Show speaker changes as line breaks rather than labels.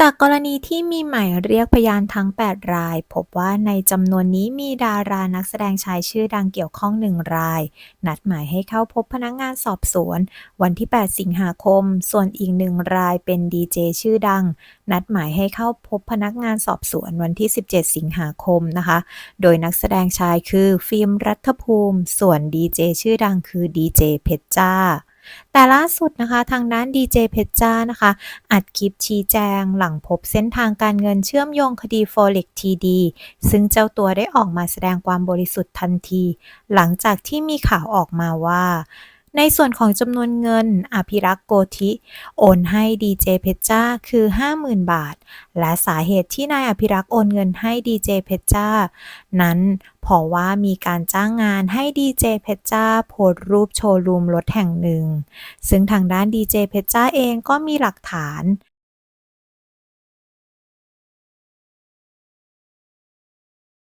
จากกรณีที่มีหมายเรียกพยานทั้ง 8 ราย พบว่าในจำนวนนี้มีดารานักแสดงชายชื่อดังเกี่ยวข้องหนึ่งราย นัดหมายให้เข้าพบพนักงานสอบสวน วันที่ 8 สิงหาคม ส่วนอีกหนึ่งรายเป็นดีเจชื่อดัง นัดหมายให้เข้าพบพนักงานสอบสวนวันที่ 17 สิงหาคมนะคะ โดยนักแสดงชายคือฟิล์มรัฐภูมิ ส่วนดีเจชื่อดังคือดีเจเพชรจ้า แต่ล่าสุดนะคะทางด้านดีเจเพชรจ้านะคะ อัดคลิปชี้แจงหลังพบเส้นทางการเงินเชื่อมโยงคดี Forex TD ซึ่งเจ้าตัวได้ออกมาแสดงความบริสุทธิ์ทันที หลังจากที่มีข่าวออกมาว่า ในส่วนของจำนวนเงินอภิรักษ์โกธิ โอนให้ดีเจเพชรจ้าคือ 50,000 บาท และสาเหตุที่นายอภิรักษ์โอนเงินให้ดีเจเพชรจ้า นั้นเพราะว่ามีการจ้างงานให้ดีเจเพชรจ้าโพสรูปโชว์รูมรถแห่งหนึ่ง ซึ่งทางด้านดีเจเพชรจ้าเองก็มีหลักฐาน